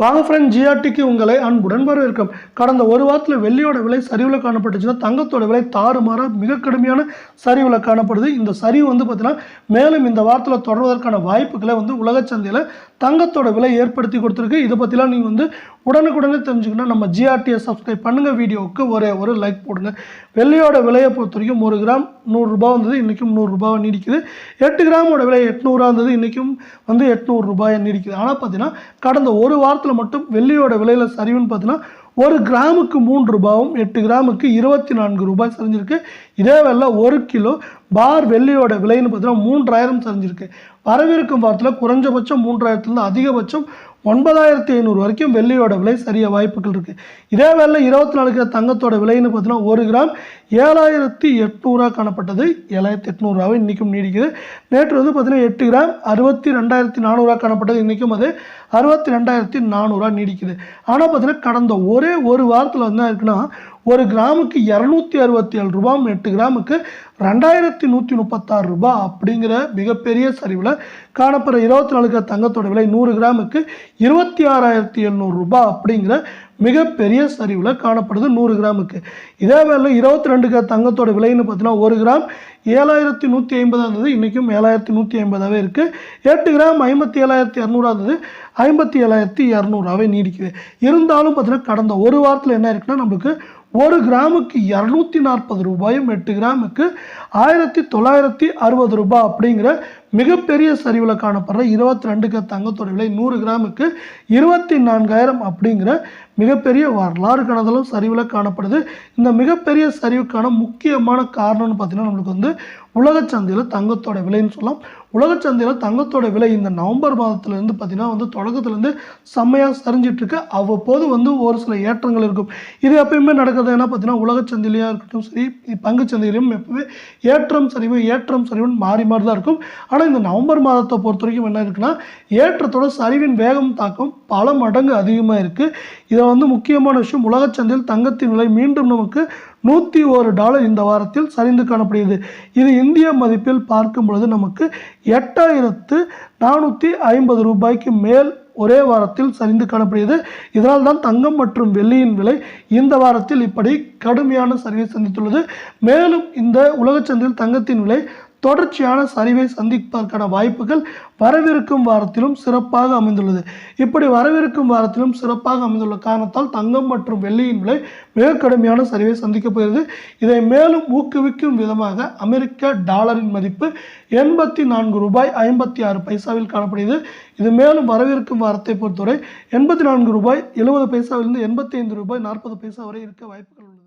வாங்க ஃப்ரெண்ட் ஜிஆர்டிக்கு உங்களை அன்புடன் வரவேற்கும். கடந்த ஒரு வாரத்தில் வெள்ளியோட விலை சரிவில் காணப்பட்டுச்சுன்னா தங்கத்தோட விலை தாறுமாறாக மிக கடுமையான சரிவில் காணப்படுது. இந்த சரிவு வந்து பார்த்தீங்கன்னா மேலும் இந்த வாரத்தில் தொடர்வதற்கான வாய்ப்புகளை வந்து உலக சந்தையில் தங்கத்தோட விலை ஏற்படுத்தி கொடுத்துருக்கு. இதை பற்றிலாம் நீங்கள் வந்து உடனுக்குடனே தெரிஞ்சுக்கணும் நம்ம ஜிஆர்டியை சப்ஸ்கிரைப் பண்ணுங்கள் வீடியோவுக்கு ஒரே ஒரு லைக் போடுங்க. வெள்ளியோட விலையை பொறுத்த வரைக்கும் ஒரு கிராம் நூறுரூபா வந்தது இன்றைக்கும் நூறுரூபாவை நீடிக்குது. எட்டு கிராமோட விலை எட்நூறுரூவா இருந்தது இன்றைக்கும் வந்து எட்நூறுரூபாயை நீடிக்குது. ஆனால் பார்த்தீங்கன்னா கடந்த ஒரு வாரத்தில் மட்டும் வெள்ளியோட விலையில் சரிவுன்னு பார்த்தீங்கன்னா ஒரு கிராமுக்கு மூன்று ரூபாவும் எட்டு கிராமுக்கு இருபத்தி நான்கு ரூபாய் சரிஞ்சிருக்கு. இதே வேலை ஒரு கிலோ பார் வெள்ளியோட விலைன்னு பார்த்தீங்கன்னா மூன்றாயிரம் சரிஞ்சிருக்கு. வரவிருக்கும் வாரத்தில் குறைஞ்சபட்சம் மூன்றாயிரத்துலேருந்து அதிகபட்சம் ஒன்பதாயிரத்தி ஐநூறு வரைக்கும் வெள்ளியோட விலை சரிய வாய்ப்புகள் இருக்குது இதே வேலை இருபத்தி நாலு கிலோ தங்கத்தோட விலைன்னு பார்த்தீங்கன்னா ஒரு கிராம் ஏழாயிரத்தி எட்நூறுரூவா காணப்பட்டது. ஏழாயிரத்தி எட்நூறுரூவாவே இன்றைக்கும் நீடிக்குது. நேற்று வந்து பார்த்தீங்கன்னா எட்டு கிராம் அறுபத்தி ரெண்டாயிரத்தி நானூறுரூவா காணப்பட்டது. இன்றைக்கும் அது அறுபத்தி ரெண்டாயிரத்தி நானூறுரூவா நீடிக்குது. ஆனால் பார்த்தீங்கன்னா கடந்த ஒரு ஒரு வாரத்தில் வந்து என்ன இருக்குன்னா ஒரு கிராமுக்கு இரநூத்தி அறுபத்தி ஏழு ரூபா எட்டு கிராமுக்கு ரெண்டாயிரத்தி நூற்றி முப்பத்தாறு ரூபாய் அப்படிங்கிற மிகப்பெரிய சரிவில் காணப்படுற இருபத்தி நாலு தங்கத்தோட விலை நூறு கிராமுக்கு இருபத்தி ஆறாயிரத்தி எழுநூறு ரூபாய் அப்படிங்கிற மிகப்பெரிய சரிவில் காணப்படுது நூறு கிராமுக்கு. இதே வேலை இருபத்தி ரெண்டு கிராம் தங்கத்தோட விலைன்னு பார்த்தீங்கன்னா ஒரு கிராம் ஏழாயிரத்தி நூற்றி ஐம்பதாக இருந்தது இன்றைக்கும் ஏழாயிரத்தி நூற்றி ஐம்பதாகவே இருக்குது எட்டு கிராம் ஐம்பத்தி ஏழாயிரத்தி இரநூறா இருந்தது ஐம்பத்தி ஏழாயிரத்தி இரநூறாவே நீடிக்குது. இருந்தாலும் பார்த்தீங்கன்னா கடந்த ஒரு வாரத்தில் என்ன இருக்குன்னா நம்மளுக்கு ஒரு கிராமுக்கு இரநூத்தி நாற்பது ரூபாயும் எட்டு கிராமுக்கு ஆயிரத்தி தொள்ளாயிரத்தி அறுபது ரூபாய் அப்படிங்கிற மிகப்பெரிய சரிவில் காணப்படுற இருபத்தி ரெண்டுக்கு தங்கத்தோட விலை நூறு கிராமுக்கு இருபத்தி நான்காயிரம் அப்படிங்கிற மிகப்பெரிய வரலாறு கணதலும் சரிவில் காணப்படுது. இந்த மிகப்பெரிய சரிவுக்கான முக்கியமான காரணம்னு பார்த்தீங்கன்னா நம்மளுக்கு வந்து உலக சந்தையில் தங்கத்தோட விலைன்னு சொல்லலாம். உலக சந்தையில் தங்கத்தோட விலை இந்த நவம்பர் மாதத்துலேருந்து பார்த்தீங்கன்னா வந்து தொடக்கத்துலேருந்து செம்மையாக சரிஞ்சிட்ருக்கு அவ்வப்போது வந்து ஒரு சில ஏற்றங்கள் இருக்கும். இது எப்பயுமே நடக்கிறது என்ன பார்த்தீங்கன்னா உலக சந்தையிலையாக இருக்கட்டும் சரி பங்கு சந்தையிலையும் எப்பவுமே ஏற்றம் சரிவு ஏற்றம் சரிவுன்னு மாறி மாறி தான் இருக்கும். ஆனால் இந்த நவம்பர் மாதத்தை பொறுத்த வரைக்கும் என்ன இருக்குன்னா ஏற்றத்தோட சரிவின் வேகம் தாக்கம் பல மடங்கு அதிகமாக இருக்குது இதை வந்து முக்கியமான விஷயம் உலக சந்தையில் தங்கத்தின் விலை மீண்டும் நமக்கு நூற்றி ஒரு டாலர் இந்த வாரத்தில் சரிந்து காணப்படுகிறது. இது இந்திய மதிப்பில் பார்க்கும் பொழுது நமக்கு எட்டாயிரத்து நானூற்றி ஐம்பது ரூபாய்க்கு மேல் ஒரே வாரத்தில் சரிந்து காணப்படுகிறது. இதனால் தான் தங்கம் மற்றும் வெள்ளியின் விலை இந்த வாரத்தில் இப்படி கடுமையான சரிவை சந்தித்துள்ளது. மேலும் இந்த உலகச் சந்தையில் தங்கத்தின் விலை தொடர்ச்சியான சரிவை சந்திப்பதற்கான வாய்ப்புகள் வரவிருக்கும் வாரத்திலும் சிறப்பாக அமைந்துள்ளது. இப்படி வரவிருக்கும் வாரத்திலும் சிறப்பாக அமைந்துள்ள காரணத்தால் தங்கம் மற்றும் வெள்ளியின் விலை மிக கடுமையான சரிவை சந்திக்கப் போகிறது. இதை மேலும் ஊக்குவிக்கும் விதமாக அமெரிக்க டாலரின் மதிப்பு எண்பத்தி நான்கு ரூபாய் ஐம்பத்தி ஆறு பைசாவில் காணப்படுகிறது. இது மேலும் வரவிருக்கும் வாரத்தை பொறுத்தவரை எண்பத்தி நான்கு ரூபாய் எழுபது பைசாவிலிருந்து எண்பத்தி ஐந்து ரூபாய் நாற்பது பைசா வரை இருக்க வாய்ப்புகள் உள்ளது.